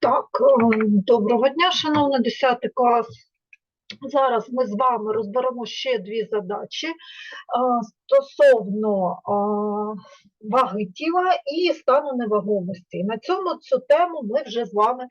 Так, е, доброго дня, шановний 10 клас. Зараз ми з вами розберемо ще дві задачі е, стосовно е, ваги тіла і стану невагомості. На цьому цю тему ми вже з вами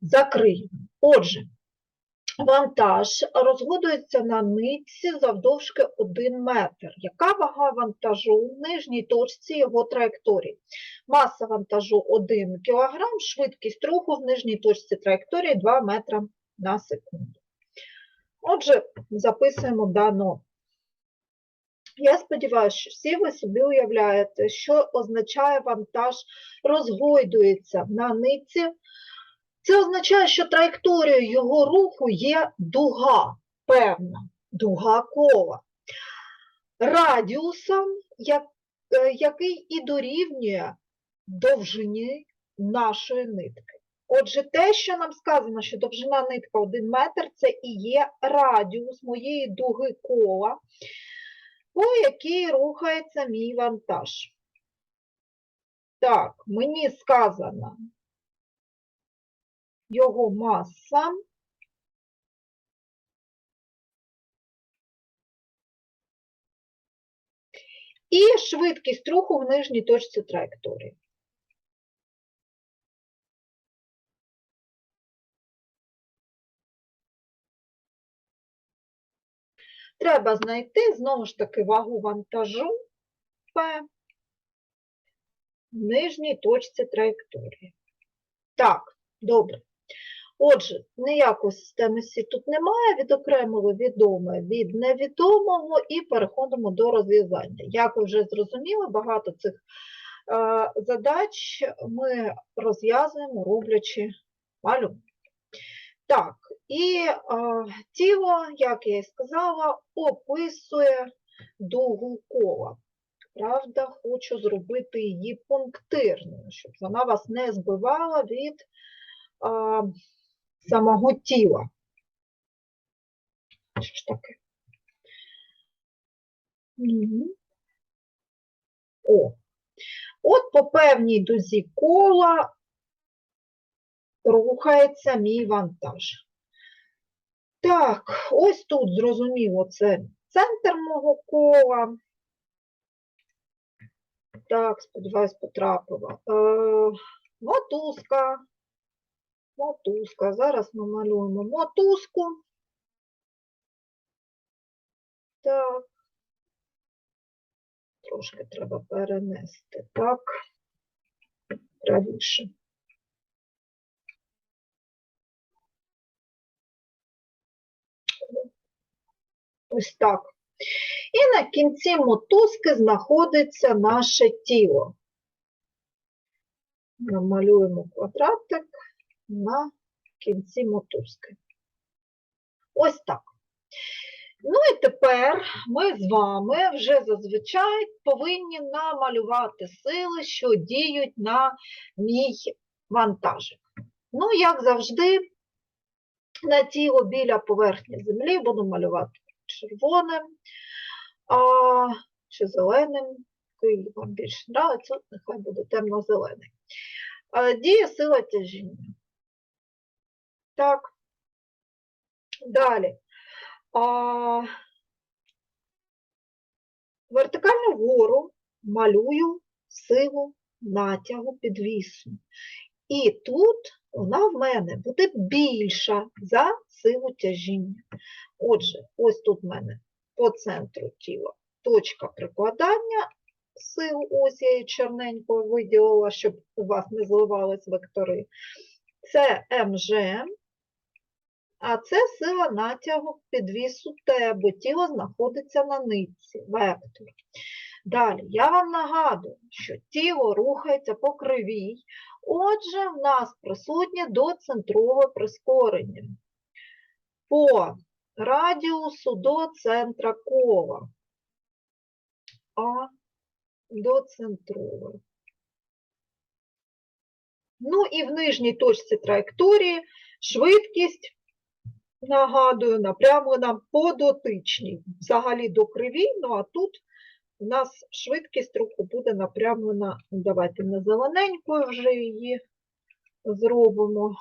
закриємо. Отже, вантаж розгодується на нитці завдовжки 1 метр. Яка вага вантажу в нижній точці його траєкторії? Маса вантажу 1 кг, швидкість руху в нижній точці траєкторії 2 метра на секунду. Отже, записуємо дано. Я сподіваюся, що всі ви собі уявляєте, що означає вантаж розгойдується на нитці. Це означає, що траєкторією його руху є дуга, певна, дуга кола. Радіусом, як, е, який і дорівнює довжині нашої нитки. Отже, те, що нам сказано, що довжина нитка 1 метр, це і є радіус моєї дуги кола, по якій рухається мій вантаж. Так, мені сказано його маса. І швидкість руху в нижній точці траєкторії. Треба знайти знову ж таки вагу вантажу P в нижній точці траєкторії. Так, добре. Отже, ніякої системи Сі тут немає, відокремили відоме від невідомого і переходимо до розв'язання. Як ви вже зрозуміли, багато цих е, задач ми розв'язуємо, роблячи малюнок. Так, і е, тіло, як я і сказала, описує дугу кола. Правда, хочу зробити її пунктирною, щоб вона вас не збивала від а, самого тіла. Що ж таке? О. От по певній дузі кола рухається мій вантаж. Так, ось тут, зрозуміло, це центр мого кола. Так, сподіваюсь, потрапила. Е, мотузка. Мотузка. Зараз ми малюємо мотузку. Так. Трошки треба перенести. Так. Правіше. Ось так. І на кінці мотузки знаходиться наше тіло. Намалюємо квадратик на кінці мотузки. Ось так. Ну і тепер ми з вами вже зазвичай повинні намалювати сили, що діють на мій вантажик. Ну, як завжди, на тіло біля поверхні землі буду малювати червоним а, чи зеленим, який вам більше подобається, нехай буде темно-зелений. А, Діє сила тяжіння. Так. Далі. А, вертикально вгору малюю силу натягу підвісу. І тут вона в мене буде більша за силу тяжіння. Отже, ось тут в мене по центру тіла точка прикладання сил, ось я її чорненько виділила, щоб у вас не зливались вектори. Це МЖ, а це сила натягу підвісу Т, бо тіло знаходиться на нитці, вектор. Далі, я вам нагадую, що тіло рухається по кривій, отже, в нас присутнє доцентрове прискорення по радіусу до центра кола. А доцентрове. Ну і в нижній точці траєкторії швидкість, нагадую, напрямлена по дотичній. Взагалі до криві, ну а тут у нас швидкість руху буде напрямлена, ну, давайте не зелененькою вже її зробимо,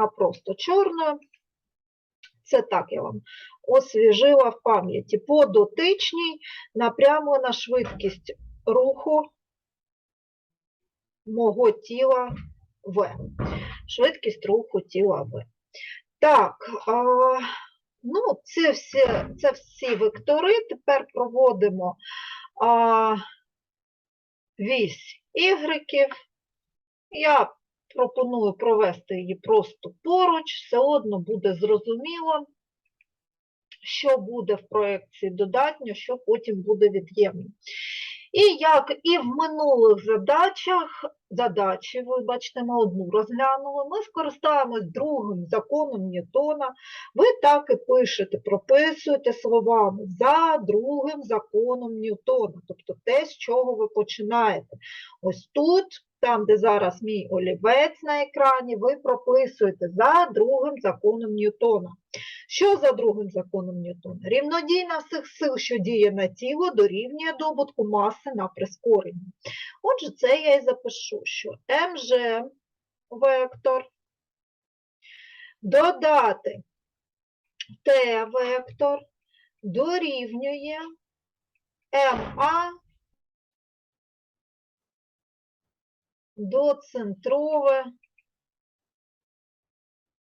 а просто чорною. Це так я вам освіжила в пам'яті. По дотичній напрямлена швидкість руху мого тіла В. Швидкість руху тіла В. Так, а, ну, це всі, це всі вектори. Тепер проводимо а, вісь ігреків. Я пропоную провести її просто поруч, все одно буде зрозуміло, що буде в проєкції додатньо, що потім буде від'ємно. І як і в минулих задачах, задачі, вибачте, ми одну розглянули, ми скористаємось другим законом Ньютона. Ви так і пишете, прописуєте словами за другим законом Ньютона, тобто те, з чого ви починаєте. Ось тут, там, де зараз мій олівець на екрані, ви прописуєте за другим законом Ньютона. Що за другим законом Ньютона? Рівнодійна всіх сил, що діє на тіло, дорівнює добутку маси на прискорення. Отже, це я і запишу, що МЖ вектор додати Т вектор дорівнює МА доцентрове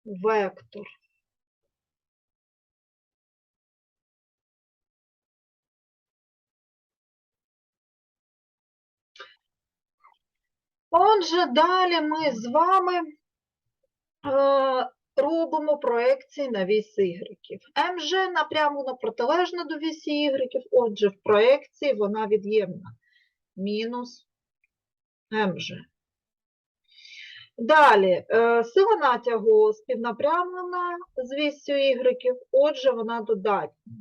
вектор. Отже, далі ми з вами е, робимо проекції на вісь ігреків. МЖ напрямлено протилежна до вісі ігреків, отже, в проекції вона від'ємна. Мінус МЖ. Далі, е, сила натягу співнапрямлена з вісю ігреків, отже, вона додатня.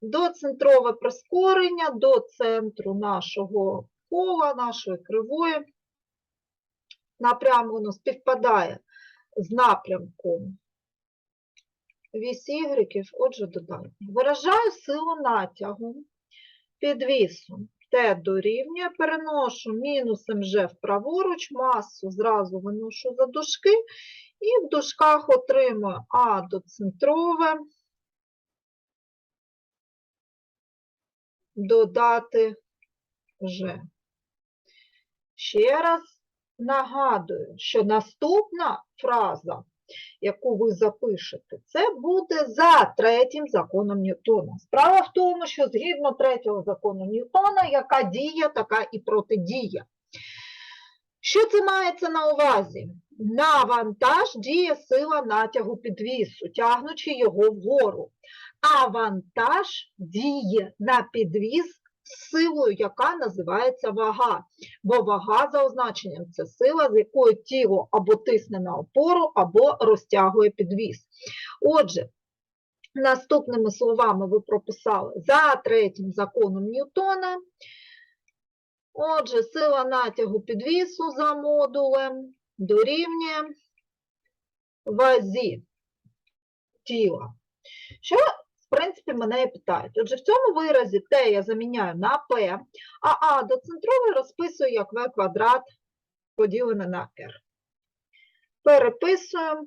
Доцентрове прискорення до центру нашого кола, нашої кривої, напрямлено співпадає з напрямком вісь ігреків, отже, додатньо. Виражаю силу натягу підвісу. Т дорівнює, переношу мінус МЖ вправоруч, масу зразу виношу за дужки, і в дужках отримую А доцентрове додати Ж. Ще раз нагадую, що наступна фраза, яку ви запишете, це буде за третім законом Ньютона. Справа в тому, що згідно третього закону Ньютона, яка дія, така і протидія. Що це мається на увазі? На вантаж діє сила натягу підвісу, тягнучи його вгору. А вантаж діє на підвіс з силою, яка називається вага. Бо вага за означенням це сила, з якою тіло або тисне на опору, або розтягує підвіс. Отже, наступними словами ви прописали за третім законом Ньютона. Отже, сила натягу підвісу за модулем дорівнює вазі тіла. Що в принципі, мене і питають. Отже, в цьому виразі Т я заміняю на П, а А до центрової розписую як В квадрат поділене на R. Переписуємо.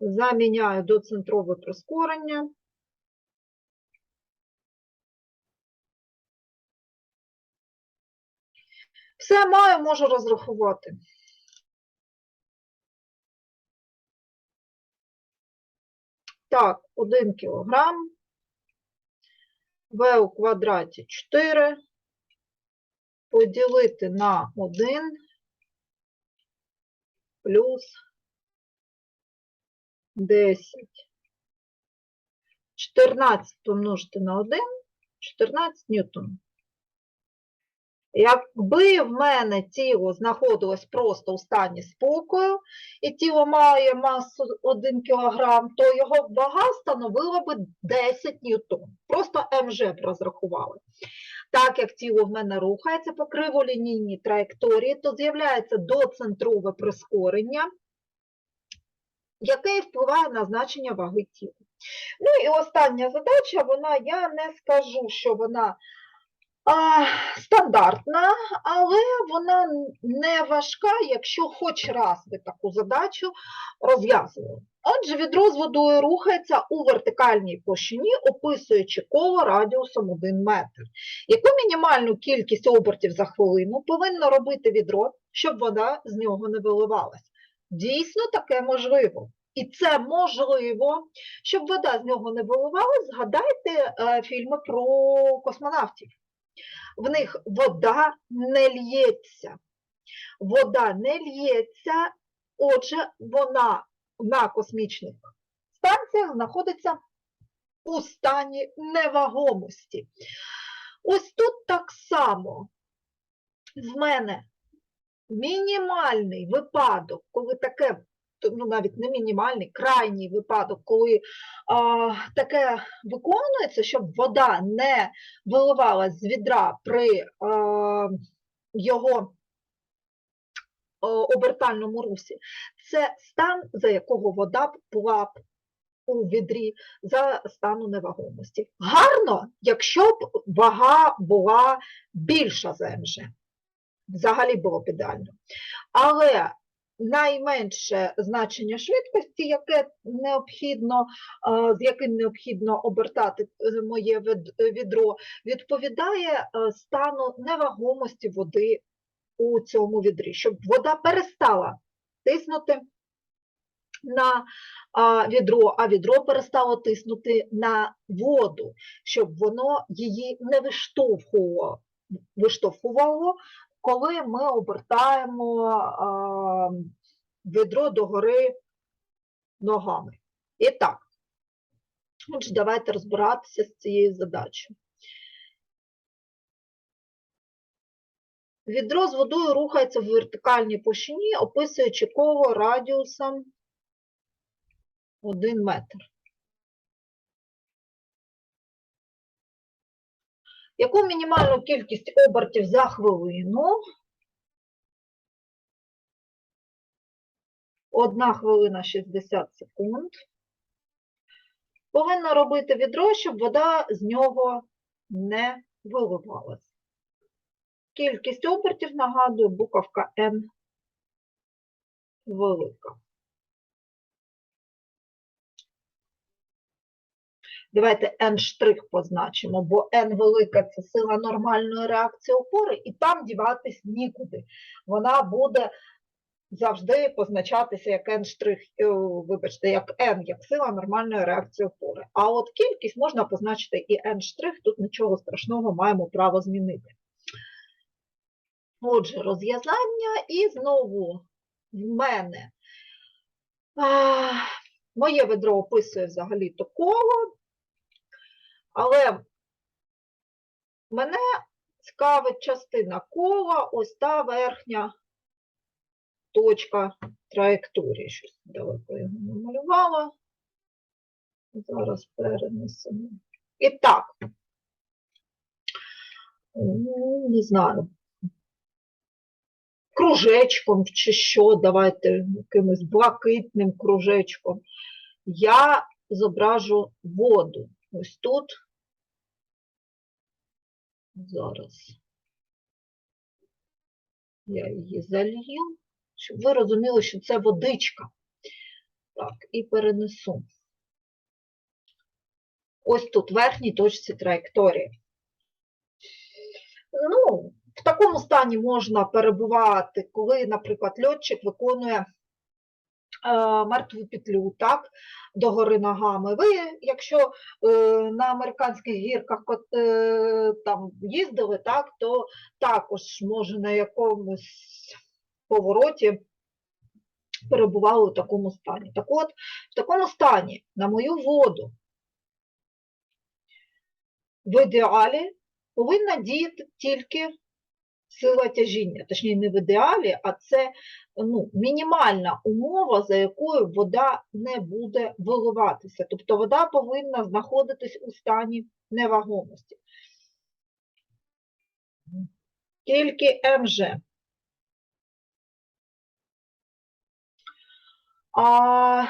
Заміняю до центрове прискорення. Все маю, можу розрахувати. Так, 1 кілограм. В у квадраті 4. Поділити на 1 плюс 10. 14 помножити на 1, 14 ньютон. Якби в мене тіло знаходилось просто у стані спокою, і тіло має масу 1 кг, то його вага становила би 10 ньютон. Просто МЖ б розрахували. Так як тіло в мене рухається по криволінійній траєкторії, то з'являється доцентрове прискорення який впливає на значення ваги тіла. Ну і остання задача, вона, я не скажу, що вона стандартна, але вона не важка, якщо хоч раз ви таку задачу розв'язували. Отже, відро з водою рухається у вертикальній площині, описуючи коло радіусом 1 метр. Яку мінімальну кількість обертів за хвилину повинно робити відро, щоб вода з нього не виливалась? Дійсно, таке можливо. І це можливо, щоб вода з нього не виливалась, згадайте е, фільми про космонавтів. В них вода не лється. Вода не лється, отже, вона на космічних станціях знаходиться у стані невагомості. Ось тут так само в мене мінімальний випадок, коли таке, ну навіть не мінімальний, крайній випадок, коли а, таке виконується, щоб вода не виливалась з відра при а, його обертальному русі, це стан, за якого вода була б у відрі за стану невагомості. Гарно, якщо б вага була більша за МЖ. Взагалі було б ідеально. Але найменше значення швидкості, яке необхідно, з яким необхідно обертати е, моє відро, відповідає е, стану невагомості води у цьому відрі, щоб вода перестала тиснути на відро, а відро перестало тиснути на воду, щоб воно її не виштовхувало, виштовхувало коли ми обертаємо а, відро догори ногами. І так, отже, давайте розбиратися з цією задачею. Відро з водою рухається в вертикальній площині, описуючи коло радіусом 1 метр. Яку мінімальну кількість обертів за хвилину? Одна хвилина 60 секунд. Повинна робити відро, щоб вода з нього не виливалась. Кількість обертів, нагадую, буковка N велика. Давайте n позначимо, бо n велика це сила нормальної реакції опори, і там діватись нікуди. Вона буде завжди позначатися як n е, вибачте, як n, як сила нормальної реакції опори. А от кількість можна позначити і n тут нічого страшного маємо право змінити. Отже, розв'язання і знову в мене. Моє ведро описує взагалі-то коло. Але мене цікавить частина кола, ось та верхня точка траєкторії. Щось далеко його намалювала. Зараз перенесемо. І так, ну, не знаю, кружечком чи що, давайте якимось блакитним кружечком. Я зображу воду. Ось тут. Зараз я її залью, щоб ви розуміли, що це водичка. Так, і перенесу. Ось тут, в верхній точці траєкторії. Ну, в такому стані можна перебувати, коли, наприклад, льотчик виконує мертву петлю, так, догори ногами. Ви, якщо е, на американських гірках е, там їздили, так, то також може на якомусь повороті перебували у такому стані. Так от, в такому стані на мою воду в ідеалі повинна діяти тільки сила тяжіння, точніше, не в ідеалі, а це ну, мінімальна умова, за якою вода не буде виливатися. Тобто вода повинна знаходитись у стані невагомості. Тільки МЖ. А...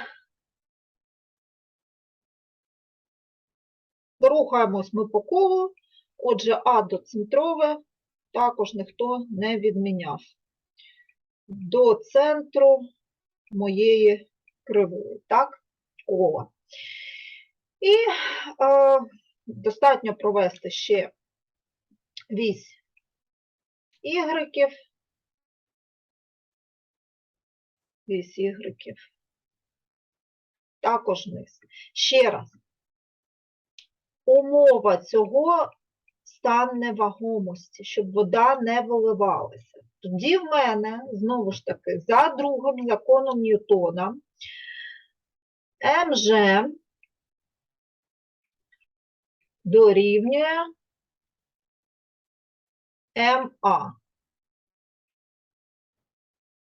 Рухаємось ми по колу, отже, А доцентрове, також ніхто не відміняв. До центру моєї кривої, так, кола. І е, достатньо провести ще вісь ігреків. Вісь ігреків. Також низ. Ще раз. Умова цього стан невагомості, щоб вода не виливалася. Тоді в мене, знову ж таки, за другим законом Ньютона, МЖ дорівнює МА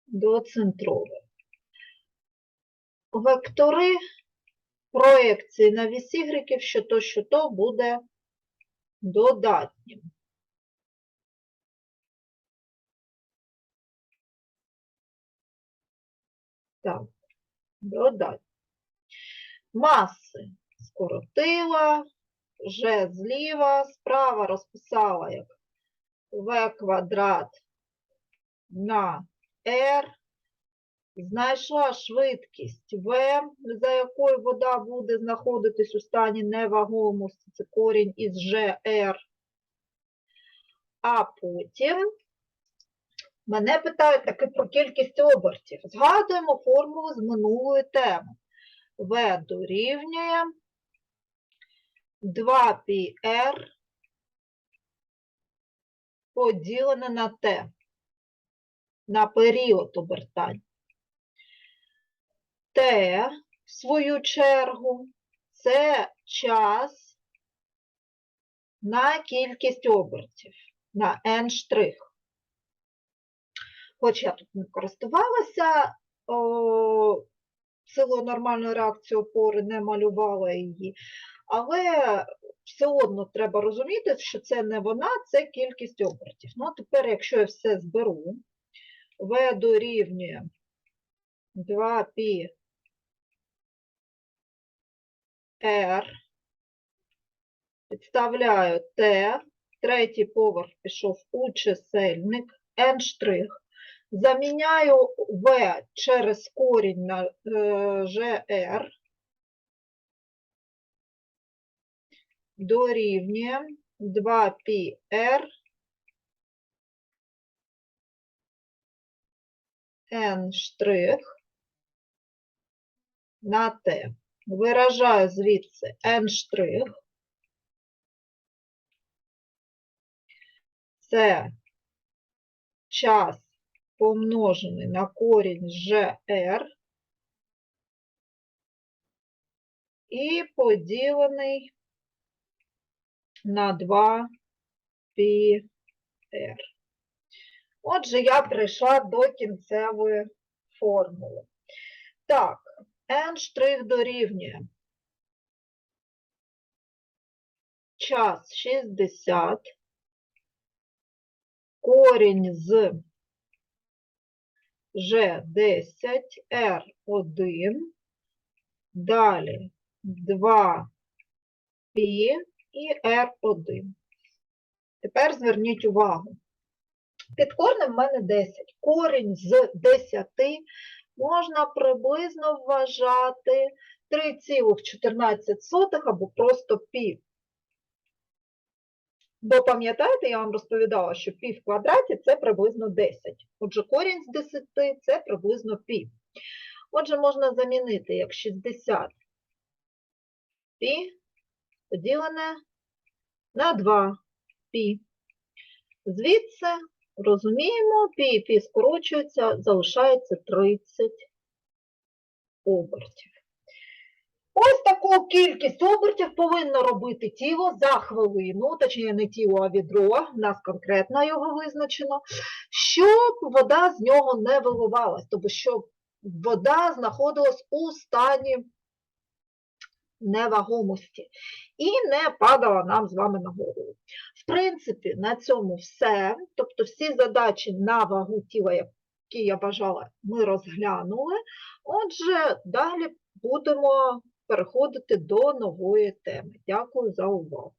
до центрової. Вектори проекції на вісь ігреків, що то, що то буде додатнім. Так, додатнім. Маси скоротила, Ж зліва, справа розписала як В квадрат на R. Знайшла швидкість В, за якою вода буде знаходитись у стані невагомості, це корінь із GR. А потім мене питають таки про кількість обертів. Згадуємо формулу з минулої теми. В дорівнює 2πr поділене на Т, на період обертань. Т, в свою чергу, це час на кількість обертів, на n. Хоч я тут не користувалася, о, в силу нормальної реакції опори не малювала її, але все одно треба розуміти, що це не вона, це кількість обертів. Ну, а тепер, якщо я все зберу, V дорівнює 2π R, підставляю T, третій поверх пішов у чисельник, N заміняю V через корінь на GR, дорівнює 2πr n на t. Виражаю звідси n штрих. Це час помножений на корінь GR і поділений на 2 πr. Отже, я прийшла до кінцевої формули. Так, n штрих дорівнює час 60, корінь з G10, R1, далі 2 π і R1. Тепер зверніть увагу. Під корнем в мене 10. Корінь з 10 можна приблизно вважати 3,14 або просто пів. Бо пам'ятаєте, я вам розповідала, що пів в квадраті це приблизно 10. Отже, корінь з 10 це приблизно пів. Отже, можна замінити як 60 пі поділене на 2 пі. Звідси розуміємо, пі пі скорочується, залишається 30 обертів. Ось таку кількість обертів повинно робити тіло за хвилину, точніше не тіло, а відро, в нас конкретно його визначено, щоб вода з нього не виливалась, тобто щоб вода знаходилась у стані невагомості і не падала нам з вами на голову. В принципі, на цьому все. Тобто всі задачі на вагу тіла, які я бажала, ми розглянули. Отже, далі будемо переходити до нової теми. Дякую за увагу.